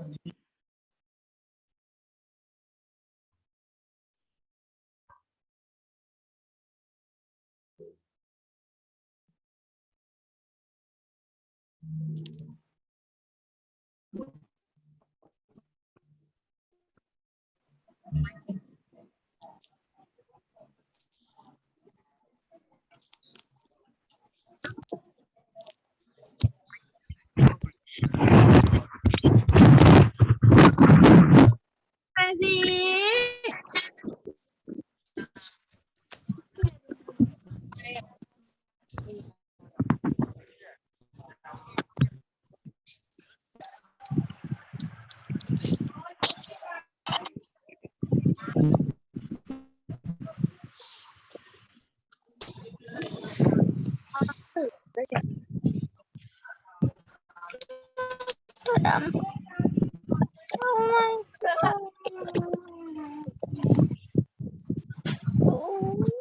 ไป สิ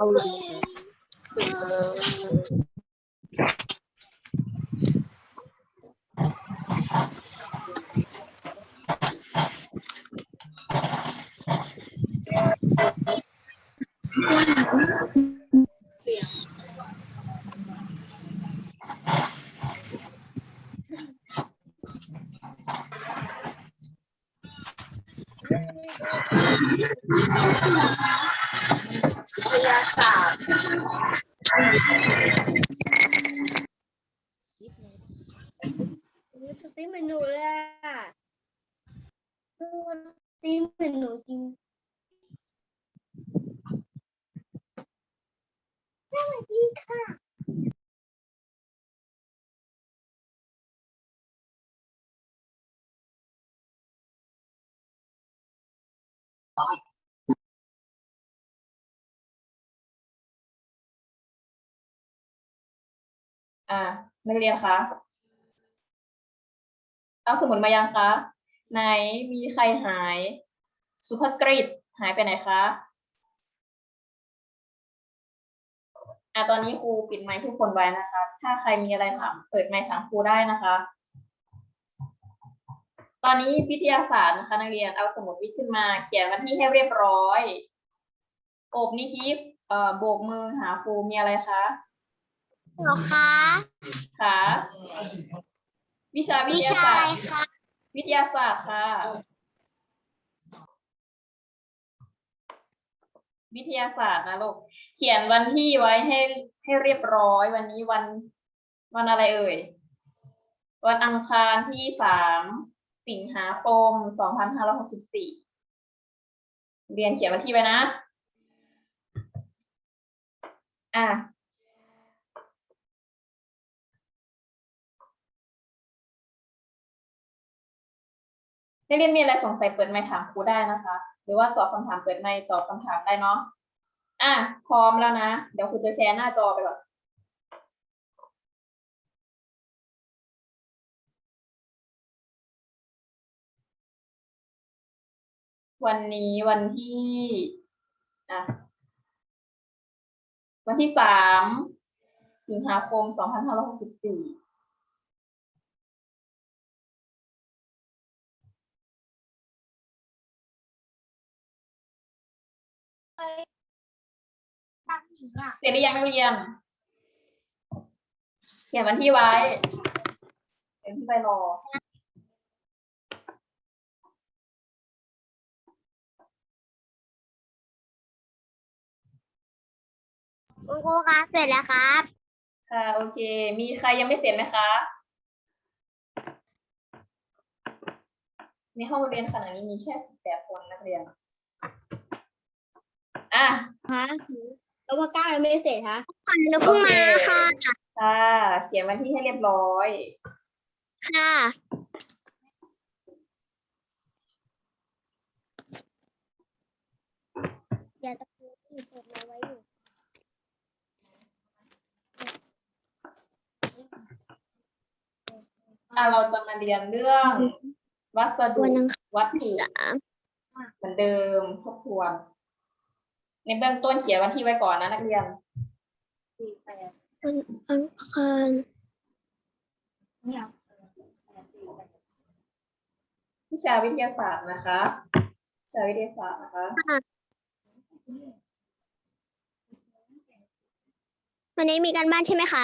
เอาเลย วิทยาศาสตร์สติเหมือนหนูเลยอะสติเหมือนหนูจริงสวัสดีค่ะ อ่านักเรียนคะเอาสมุดมายังคะไหนมีใครหาย สุภกฤษหายไปไหนคะอะตอนนี้ครูปิดไมค์ทุกคนไว้นะคะ ถ้าใครมีอะไรถามเปิดไมค์ถามครูได้นะคะ ตอนนี้วิทยาศาสตร์นะคะนักเรียนเอาสมุดวิทย์ขึ้นมา เขียนวันที่ให้เรียบร้อย โอบนิทิพย์เอ่อโบกมือหาครูมีอะไรคะ หนูคะค่ะ วิชาวิวิทยาชาศาอะไรสตร์คะวิทยาศาสตร์ค่ะ วิทยาศาสตร์นะลูกเขียนวันที่ไว้ให้ให้เรียบร้อย วันนี้วันวันอะไรเอ่ย วันอังคารที่สามสิงหาคมสองพันห้าร้อยหกสิบสี่เรียนเขียนวันที่ไว้นะ อะ นักเรียนมีอะไรสงสัยเปิดไมค์ถามครูได้นะคะ หรือว่าตอบคำถามเปิดไมค์ตอบคำถามได้เนาะอะพร้อมแล้วนะ เดี๋ยวครูจะแชร์หน้าจอไปก่อนวันนี้วันที่อะวันที่สามสิงหาคมสองพันห้าร้อยหกสิบสี่ เสร็จหรือยังนักเรียน เขียนวันที่ไว้เขียนที่ใบรอคุณครูคะเสร็จแล้วครับ ค่ะ โอเค มีใครยังไม่เสร็จไหมคะ ในห้องเรียนขณะนี้มีแค่สิบแปดคนนักเรียน อะฮะ แล้วว่าก้าวยังไม่เสร็จฮะหนูเพิ่งมาค่ะ ค่ะ เขียนวันที่ให้เรียบร้อย ค่ะ อย่าตะโกนที่เปิดมาไว้อยู่อะเราจะมาเรียนเรื่อง วัสดุวันอังคารวัตถุสาม เหมือนเดิมทบทวน ในเบื้องต้นเขียนวันที่ไว้ก่อนนะนักเรียนวันอังคารเนี่ยวิชาวิทยาศาสตร์นะคะวิชาวิทยาศาสตร์นะคะวันนี้มีการบ้านใช่ไหมคะ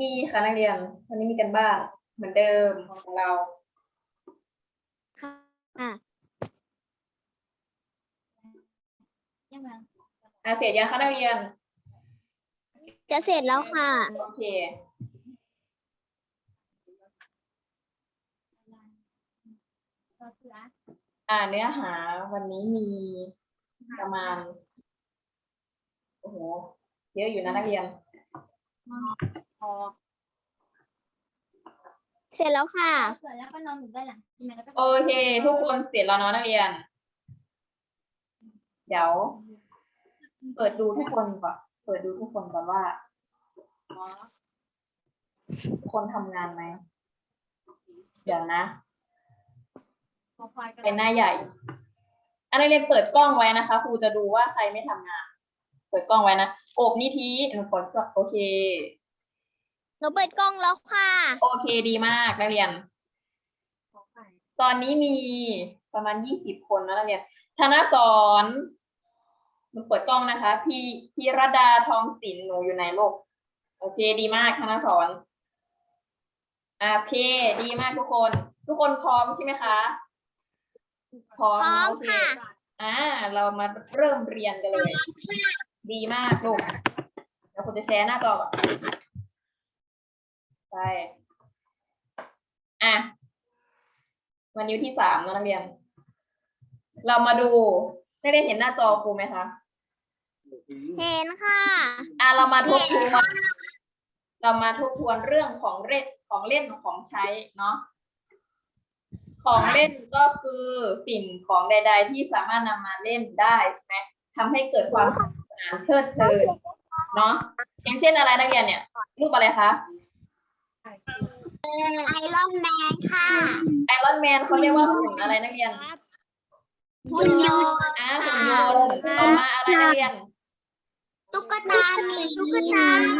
มีค่ะนักเรียน วันนี้มีกันบ้านเหมือนเดิมของเรา ค่ะ อะเสร็จยังคะนักเรียน จะเสร็จแล้วค่ะ โอเค อ่าเนื้อหาวันนี้มีประมาณ โอ้โห เยอะอยู่นะนักเรียน เสร็จแล้วค่ะเสร็จแล้วก็นอนอยู่ด้านหลังใช่ไหมแล้วก็ โอเค ทุกคนเสร็จแล้วเนาะนักเรียน เดี๋ยว เปิดดูทุกคนก่อน เปิดดูทุกคนก่อนว่าทุกคนทำงานไหม เดี๋ยวนะ เป็นหน้าใหญ่ อันนักเรียนเปิดกล้องไว้นะคะ ครูจะดูว่าใครไม่ทำงาน เปิดกล้องไว้นะ โอบนิธิหนูกดก็โอเค หนูเปิดกล้องแล้วค่ะ โอเคดีมากนักเรียน ตอนนี้มีประมาณยี่สิบคนนะนักเรียนธนสอ นหนูเปิดกล้องนะคะ พี่พีรดาทองศิลป์หนูอยู่ไหนลูกโอเคดีมากธนสอนอะโอเค ดีมากทุกคน ทุกคนพร้อมใช่ไหมคะ พร้อมพร้อมโเค่ะ อ่า เรามาเริ่มเรียนกันเลย ดีมากลูกเดี๋ยวคุณจะแชร์หน้าจอก่อนไปอะ วันนี้วันที่สามแล้วนักเรียน เรามาดูได้ได้เห็นหน้าจอครูไหมคะ เห็นค่ะ อะเรามาทบทวนเรามาทบทวนเรื่องของเล่นของเล่นของใช้เนาะของเล่นก็คือสิ่งของใด ๆ ที่สามารถนำมาเล่นได้ใช่ไหมทำให้เกิดความสนุกสนานเพลิดเพลินเนาะอย่างเช่นอะไรนักเรียนเนี่ย รูปอะไรคะไอรอนแมนค่ะ ไอรอนแมนเขาเรียกว่าหุ่นอะไรนักเรียนหุ่นยนต์อ่าหุ่นยนต์ต่อมาอะไรนักเรียน ตุ๊กตาหมีตุ๊กตาอ่าดี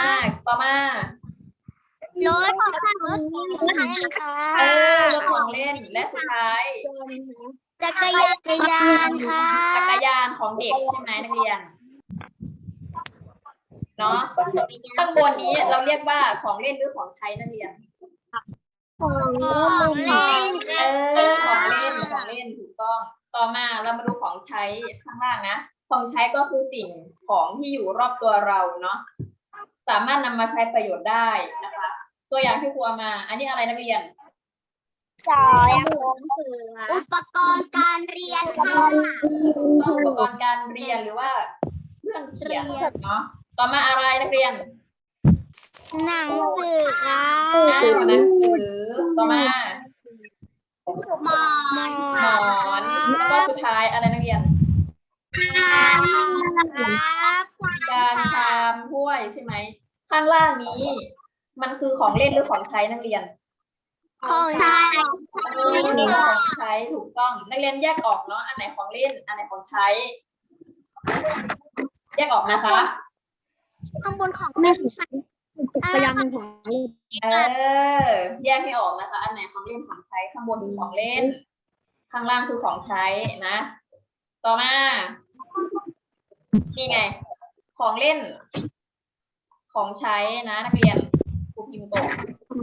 มากต่อมารถค่ะรถค่ะเออรถของเล่นและสุดท้าย จักรยานจักรยานค่ะจักรยานของเด็กใช่ไหมนักเรียนเนาะข้างบนนี้เราเรียกว่าของเล่นหรือของใช้นักเรียนของเล่นเออของเล่นของเล่นถูกต้อง ต่อมาเรามาดูของใช้ข้างล่างนะ ของใช้ก็คือสิ่งของที่อยู่รอบตัวเราเนาะสามารถนำมาใช้ประโยชน์ได้นะคะ ตัวอย่างที่ครูเอามา อันนี้อะไรนักเรียนสอยอุปกรณ์การเรียนค่ะต้องอุปกรณ์การเรียนหรือว่าเครื่องเขียนเนาะต่อมาอะไรนักเรียน หนังสือค่ะอ้าวหนังสือต่อมาหมอนหมอนแล้วก็สุดท้ายอะไรนักเรียน ครับจานชามถ้วยใช่ไหม ข้างล่างนี้ มันคือของเล่นหรือของใช้นักเรียน ของใช้เออของใช้ถูกต้อง นักเรียนแยกออกเนาะ อันไหนของเล่น อันไหนของใช้ แยกออกนะคะ ข้างบนของเล่นค่ะพยายามเป็นของเออ แยกให้ออกนะคะ อันไหนของเล่นของใช้ ข้างบนคือของเล่น ข้างล่างคือของใช้นะ ต่อมา นี่ไง ของเล่น ของใช้นะนักเรียนครูพิมพ์ตก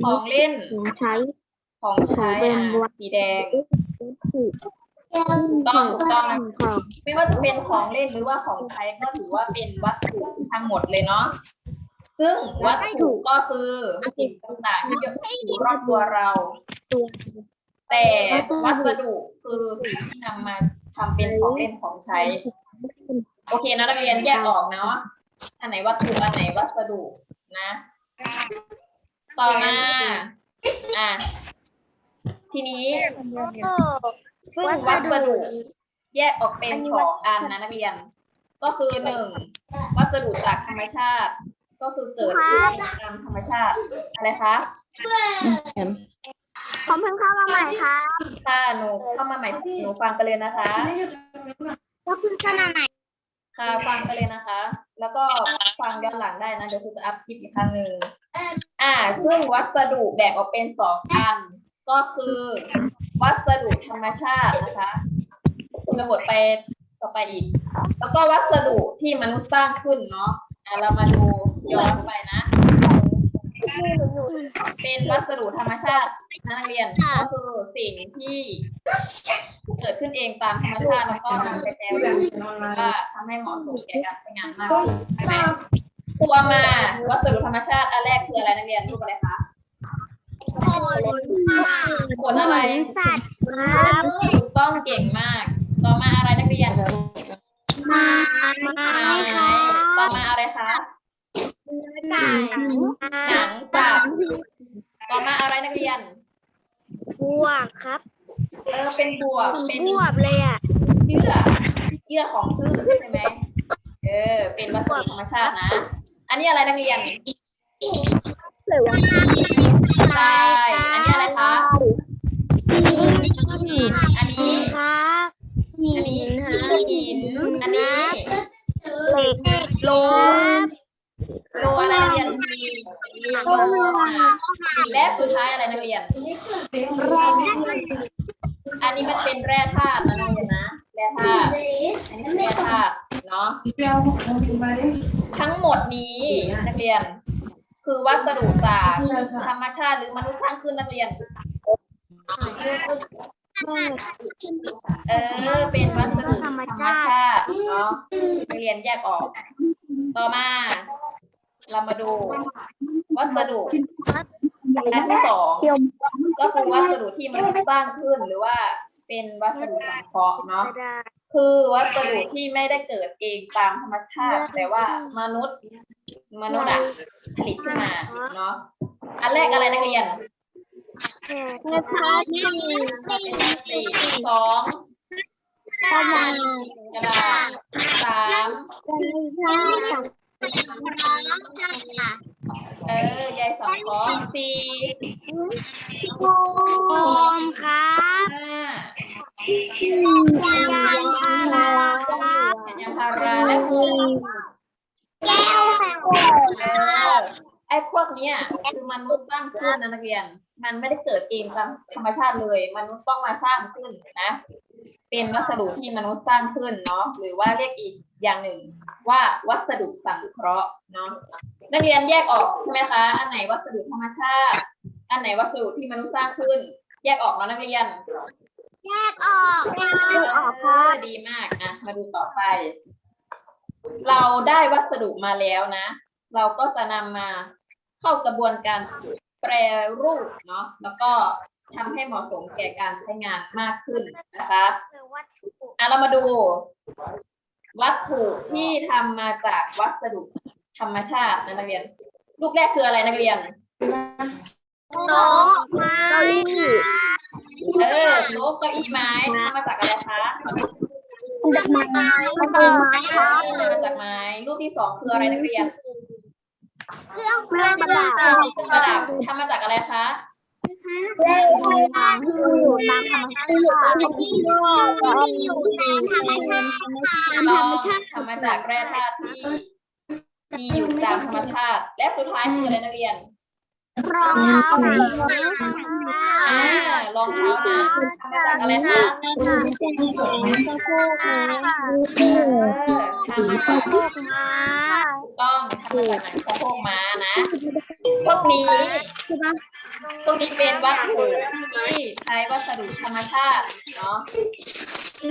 ของเล่น ของใช้ ของใช้ของเล่นอะสีแดง ถูกต้องถูกต้องนะของไม่ว่าจะเป็นของเล่นหรือว่าของใช้ก็ถือว่าเป็นวัตถุทั้งหมดเลยเนาะซึ่งวัตถุก็คือสิ่งต่างๆที่อยู่รอบตัวเรา แต่วัสดุคือสิ่งที่นำมา ทำเป็นของเล่นของใช้ โอเคนะนักเรียนแยกออกเนาะอันไหนวัตถุอันไหนวัสดุนะ ต่อมาอะทีนี้ซึ่งวัสดุแยกออกเป็นสองอันนะนักเรียน ก็คือหนึ่งวัสดุจากธรรมชาติ ก็คือเกิดขึ้นตามธรรมชาติอะไรคะ ผมเพิ่งเข้ามาใหม่ค่ะค่ะหนูเข้ามาใหม่หนูฟังกันเลยนะคะ ก็คือขนาดไหนค่ะฟังกันเลยนะคะ แล้วก็ฟังย้อนหลังได้นะเดี๋ยวครูจะอัพคลิปอีกครั้งหนึ่งอ่า ซึ่งวัสดุแบ่งออกเป็นสองอัน ก็คือ วัวัสดุธรรมชาตินะคะคุณกดไปต่อไปอีก แล้วก็วัสดุที่มนุษย์สร้างขึ้นเนาะอะเรามาดูย้อนไปนะ เป็นวัสดุธรรมชาตินะนักเรียนก็คือสิ่งที่เกิดขึ้นเองตามธรรมชาติแล้วก็นำไปแปรรูปว่าทำให้เหมาะสมแก่การใช้งานมากขึ้นใช่ไหมตัวมาวัสดุธรรมชาติอันแรกคืออะไรนักเรียนรูปอะไรคะผลอะไรสัตว์ครับถูกต้องเก่งมาก ต่อมาอะไรนักเรียนไม้ไม้ครับต่อมาอะไรคะ หนังหนังสัตว์ต่อมาอะไรนักเรียน บวกครับเออเป็นบวกเป็นบวบเลยอะเยื่อเยื่อของพืชใช่ไหมเออ เป็นวัสดุธรรมชาตินะ อันนี้อะไรนักเรียนหรือว่าใช่อันนี้อะไรคะหินอันนี้ครับหิอันนนี้ครับหินอันนี้เหล็กโลโลอะไรนักเรียนโลและสุดท้ายอะไรนักเรียน อันนี้มันเป็นแร่ธาตุนะนักเรียนนะ แร่ธาตุ อันนี้เป็นแร่ธาตุเนาะ ทั้งหมดนี้นักเรียน คือวัสดุจากธรรมชาติหรือมนุษย์สร้างขึ้นนักเรียน เออ เป็นวัสดุธรรมชาติเนาะนักเรียนแยกออก ต่อมา เรามาดูวัสดุอันที่สองก็คือวัสดุที่มนุษย์สร้างขึ้นหรือว่าเป็นวัสดุสังเคราะห์เนาะคือวัสดุที่ไม่ได้เกิดเองตามธรรมชาติ แต่ว่ามนุษย์ มนุษย์อะผลิตขึ้นมาเนาะอันแรกอะไรนักเรียนกระทะที่เป็นพลาสติกสองกระดาษกระดาษ สามเออใยสังเคราะห์สี่โฟมครับห้า ยางพาราครับ ยางพาราและหกแก้วค่ะอไอ้พวกเนี้ยคือมนุษย์สร้างขึ้นนะนักเรียน มันไม่ได้เกิดเองตามธรรมชาติเลย มนุษย์ต้องมาสร้างขึ้นนะ เป็นวัสดุที่มนุษย์สร้างขึ้นเนาะหรือว่าเรียกอีก อย่างหนึ่งว่าวัสดุสังเคราะห์เนาะนักเรียนแยกออกใช่ไหมคะ อันไหนวัสดุธรรมชาติ อันไหนวัสดุที่มนุษย์สร้างขึ้น แยกออกแล้วนักเรียน แยกออกเออดีมากอะมาดูต่อไป เราได้วัสดุมาแล้วนะ เราก็จะนำมาเข้ากระบวนการแปรรูปเนาะแล้วก็ทำให้เหมาะสมแก่การใช้งานมากขึ้นนะคะหรือวัตถุอะเรามาดู วัตถุที่ทำมาจากวัสดุธรรมชาตินะนักเรียน รูปแรกคืออะไรนักเรียนโต๊ะไม้ค่ะเออโต๊ะเก้าอี้ไม้ทำมาจากอะไรคะดอกไม้ดอกไม้ครับทำมาจากไม้ รูปที่สองคืออะไรนักเรียน เครื่องประดับเครื่องประดับทำมาจากอะไรคะ เล่นที่อยู่ตามธรรมชาติที่อยู่ตามธรรมชาติต้องทำมาจากแร่ธาตุที่มีอยู่ตามธรรมชาติ และสุดท้ายคืออะไรนักเรียนรองเท้าหนังอ่ารองเท้าหนังทำมาจากอะไรคะ เออทำมาจากถูกต้องทำมาจากหนังสะโพกม้านะ พวกนี้พวกนี้เป็นวัตถุที่ใช้วัสดุธรรมชาติเนาะ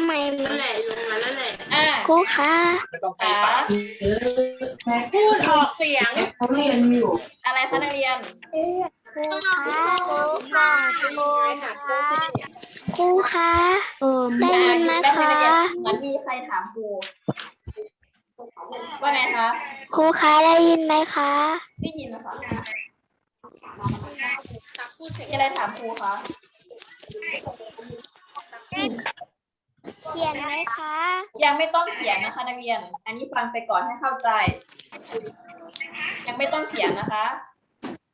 ไม่นั่นแหละลงมาแล้วแหละอ่าครูคะขาพูดออกเสียงเขาเรียนอยู่ อะไรคะนักเรียนครูคะครูคะครูคะได้ยินไหมแป๊บนึงคะนักเรียนเหมือนมีใครถามครู ว่าไงคะ ครูคะได้ยินไหมคะได้ยินไหมคะ มีอะไรถามครูคะ เขียนไหมคะยังไม่ต้องเขียนนะคะนักเรียน อันนี้ฟังไปก่อนให้เข้าใจ ยังไม่ต้องเขียนนะคะ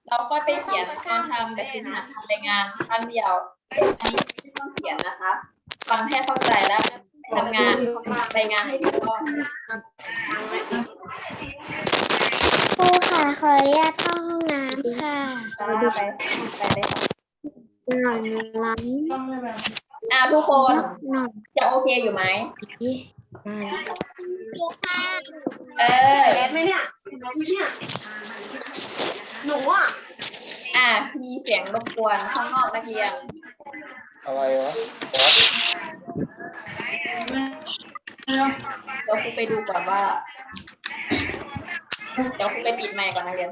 เราก็ไปเขียนตอนทำแบบฝึกหัดทำรายงานครั้งเดียว อันนี้ไม่ต้องเขียนนะคะ ฟังให้เข้าใจแล้วไป ทำงานรายงานให้ถูกต้องครูค่ะขออนุญาตเข้าห้องน้ำค่ะจ้าไปไปเลยค่ะหลังหลังอ่าทุกคนหน่อยจะโอเคอยู่ไหมดูค่ะเออเห็นไหมเนี่ยเห็นไหมเนี่ยหนูอะอะมีเสียงรบกวนข้างนอกนักเรียนอะไรวะ เดี๋ยวครูไปดูก่อนว่า เดี๋ยวครูไปปิดไมค์ก่อนนักเรียน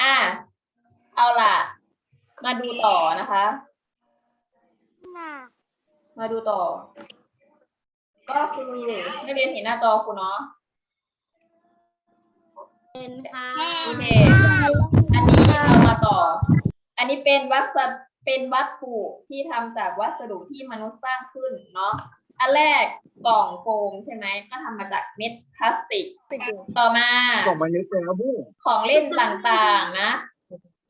อะเอาล่ะ มาดูต่อนะคะ มาดูต่อ ก็คือนักเรียนเห็นหน้าจอคุณเนาะเป็นค่ะโอเคอันนี้เรามาต่อ อันนี้เป็นวัสดุเป็นวัตถุที่ทำจากวัสดุที่มนุษย์สร้างขึ้นเนาะอันแรกกล่องโฟมใช่ไหมก็ทำมาจากเม็ดพลาสติก ต่อมากล่องมันนึกไปแล้วบุ้งของเล่นต่างๆนะ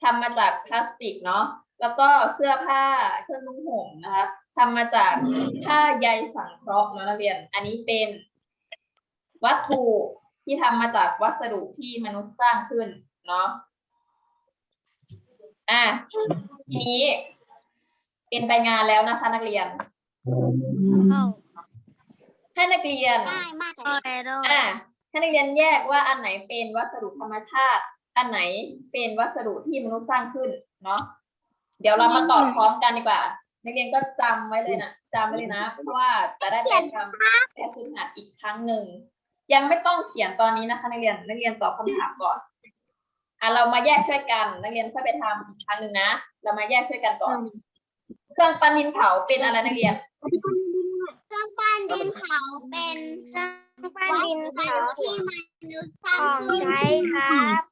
ทำมาจากพลาสติกเนาะแล้วก็เสื้อผ้าเครื่องนุ่งห่มนะคะ ทำมาจากผ้าใยสังเคราะห์เนอะนักเรียน อันนี้เป็น วัตถุที่ทำมาจากวัสดุที่มนุษย์สร้างขึ้นเนาะ อะทีนี้ เป็นไปงานแล้วนะคะนักเรียนให้นักเรียน ง่ายมากเลยอะให้นักเรียนแยกว่าอันไหนเป็นวัสดุธรรมชาติ อันไหนเป็นวัสดุที่มนุษย์สร้างขึ้นเนาะ เดี๋ยวเรามาตอบพร้อมกันดีกว่า นักเรียนก็จำไว้เลยนะจำไว้เลยนะ เพราะว่าจะได้ไปทำแบบฝึกหัดอีกครั้งหนึ่ง ยังไม่ต้องเขียนตอนนี้นะคะนักเรียนนักเรียนตอบคำถามก่อนอะเรามาแยกช่วยกัน นักเรียนค่อยไปทำอีกครั้งหนึ่งนะ เรามาแยกช่วยกันก่อน เครื่องปั้นดินเผาเป็นอะไรนักเรียน เครื่องปั้นดินเผาเป็นวัสดุที่มนุษย์สร้างขึ้นครับ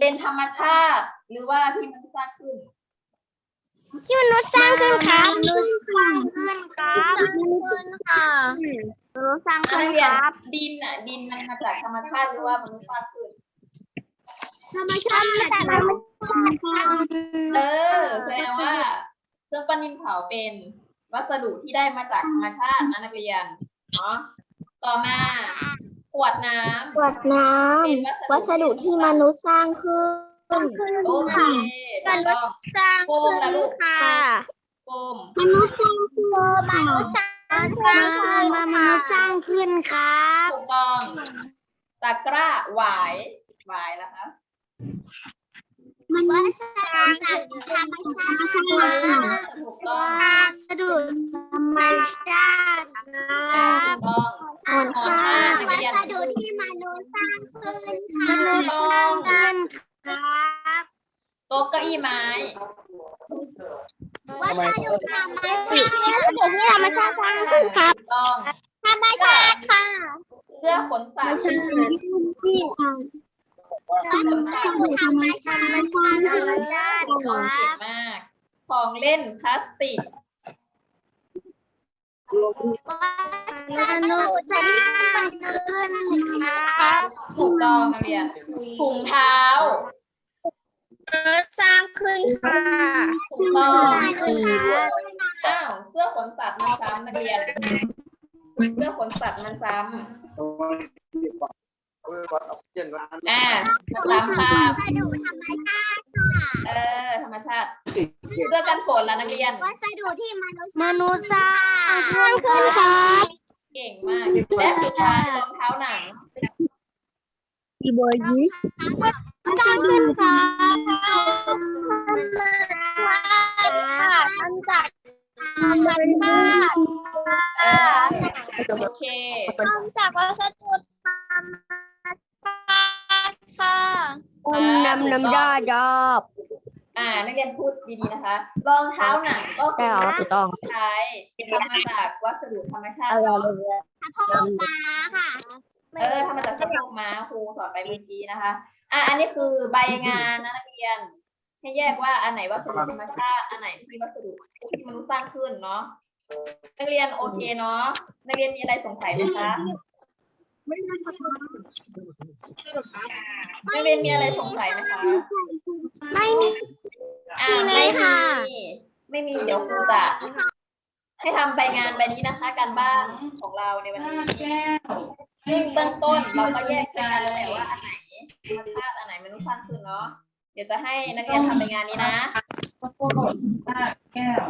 เป็นธรรมชาติหรือว่าที่มนุษย์สร้างขึ้น ที่มนุษย์สร้างขึ้นครับมนุษย์สร้างขึ้นครัสบร้างขึ้นค่ะมนุษย์สร้างอะขึ้นนักเรีคยนรับดินอะ ดินมันมาจากธรรมชาติหรือว่ามนุษย์สร้างขึ้นธรรมชาติแต่ธรรมชาติค่ะเออแสดงว่าเครื่องปั้นดินเผาเป็นวัสดุที่ได้มาจากธรรมชาตินะนักเรียนเนาะต่อมาขวดน้ำขวดน้เป็นำวัสดุที่มนุษย์สร้างขึ้น โอเคถูกต้องสร้างโฟมละลูกค่ะโฟมมนุษย์สร้างขึ้นมนุษย์สร้างสร้างขึ้นมนุษย์สร้างขึ้นครับถูกต้องตะกร้าหวายหวายแล้วคะมนุษย์สร้างจากธรรมชาติถูกต้องวัสดุธรรมชาติ มนุษย์สร้างขึ้นค่ะถูกต้องสร้างขึ้นครับอ้าวเสื้อขนสัตว์มันซ้ำนักเรียน เสื้อขนสัตว์มันซ้เออวัดออกซิเจนร้านำอ่ามันซ้ำค่ะวัสดุธรรมชาติค่ะเออ ธรรมชาติ ติดเก็บเสื้อกันฝนแล้วนักเรียน วัสดุที่มนุษย์มนุษย์สร้างขึ้นครับเก่งมากและสุดท้ายรองเท้าหนัง อีโบยี สร้างขึ้นครับทำจากธรรมชาติเออโอเคทำจากวัสดุธรรมชาติค่ะน้ำน้ำยอดยอบอ่า นักเรียนพูดดีๆนะคะรองเท้าหนังก็คือถูกต้องใช้ทำมาจากวัสดุธรรมชาติอะไรเนาะเลยสะโพกม้าค่ะ เออทำมาจากสะโพกม้าครูสอนไปเมื่อกี้นะคะ อะอันนี้คือใบงานนะนักเรียน ให้แยกว่าอันไหนวัสดุธรรมชาติอันไหนที่วัสดุที่มนุษย์สร้างขึ้นเนาะนักเรียนโอเคเนาะนักเรียนมีอะไรสงสัยไหมคะนักเรียนมีอะไรสงสัยไหมคะไม่มีอ่ามีเลยค่ะไม่มีไม่ไม่มีเดี๋ยวครูจะให้ทำใบงานใบนี้นะคะ การบ้านของเราในวันห้านี้แก้วซึ่งเบื้องต้นเราก็แยกกันแล้วแหละว่าอันไหนธ รรมชาติอันไหนมนุษย์สร้างขึ้นเนาะ เดี๋ยวจะให้นักเรียนทำใบงานนี้นะข้าวโพดห้าแก้ว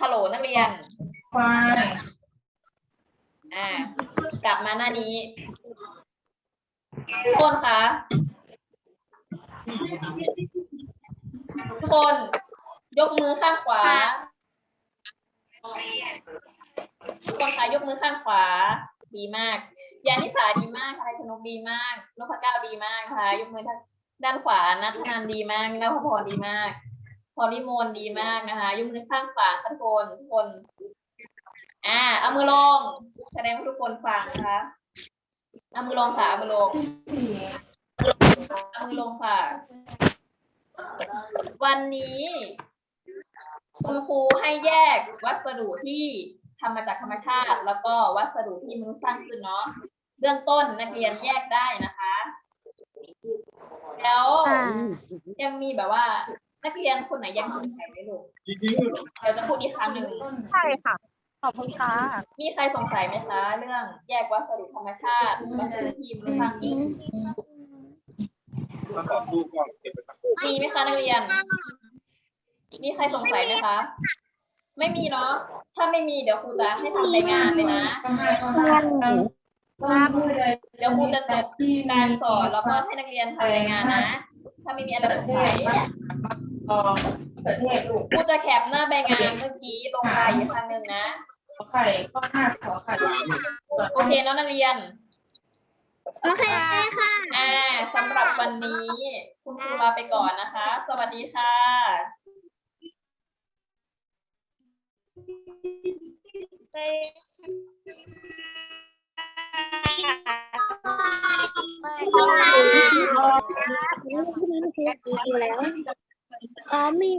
ฮัลโหลนักเรียน ควายอ่ากลับมาหน้านี้ทุกคนคะทุกคน ยกมือข้างขวาทุกคนคะยกมือข้างขวา ดีมาก ยานิสาดีมากอะไรชนกดีมากนพเก้าดีมากนะคะยกมือทางด้านขวานัทนันดีมากนภพรดีมากพรวิมลดีมากนะคะยกมือข้างขวาทุกคนทุกคน อ่าเอามือลงแสดงว่าทุกคนฟังนะคะเอามือลงค่ะเอามือลงเอามือลงค่ะ วันนี้คุณครูให้แยกวัสดุที่ทำมาจากธรรมชาติ แล้วก็วัสดุที่มนุษย์สร้างขึ้นเนาะ เบื้องต้นนักเรียนแยกได้นะคะ แล้วค่ะยังมีแบบว่านักเรียนคนไหนยังสงสัยไหมลูกจริงเดี๋ยวจะพูดอีกครั้งหนึ่งใช่ค่ะ ขอบคุณค่ะมีใครสงสัยไหมคะเรื่องแยกวัสดุธรรมชาติวัสดุที่มนุษย์สร้างขึ้นๆมาขอดูก่อนเก็บไปตักมีไหมคะนักเรียน มีใครสงสัยไหมคะ ไม่มีเนาะ ถ้าไม่มีเดี๋ยวครูจะให้ทำรายงานเลยนะ ครับเดี๋ยวครูจะจบการสอนแล้วก็ให้นักเรียนทำรายงานนะ ถ้าไม่มีอะไรสงสัยกองประเทศลูกครูจะแคปหน้าใบงานเมื่อกี้ลงไปอีกครั้งหนึ่งนะขอไข่ข้อห้าขอไข่โอเคเนาะนักเรียน โอเคค่ะ อ่าสำหรับวันนี้ คุณครูลาไปก่อนนะคะ สวัสดีค่ะไป อ๋อมี